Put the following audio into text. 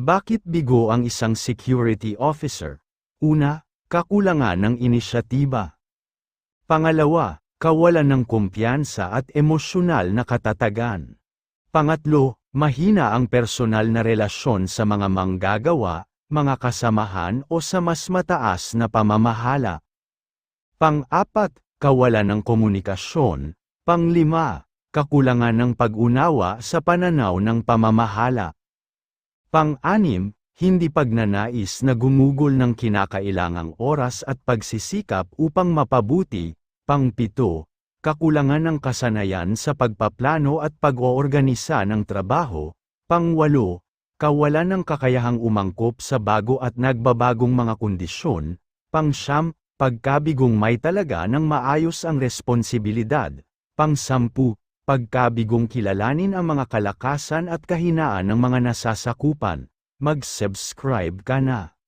Bakit bigo ang isang security officer? Una, kakulangan ng inisyatiba. Pangalawa, kawalan ng kumpiyansa at emosyonal na katatagan. Pangatlo, mahina ang personal na relasyon sa mga manggagawa, mga kasamahan o sa mas mataas na pamamahala. Pang-apat, kawalan ng komunikasyon. Panglima, kakulangan ng pag-unawa sa pananaw ng pamamahala. Pang-anim, hindi pagnanais na gumugol ng kinakailangang oras at pagsisikap upang mapabuti. Pang-pito, kakulangan ng kasanayan sa pagpaplano at pag-oorganisa ng trabaho. Pang-walo, kawalan ng kakayahang umangkop sa bago at nagbabagong mga kondisyon. Pang-siyam, pagkabigong may talaga ng maayos ang responsibilidad. Pang-sampu, pagkabigong kilalanin ang mga kalakasan at kahinaan ng mga nasasakupan. Mag-subscribe ka na.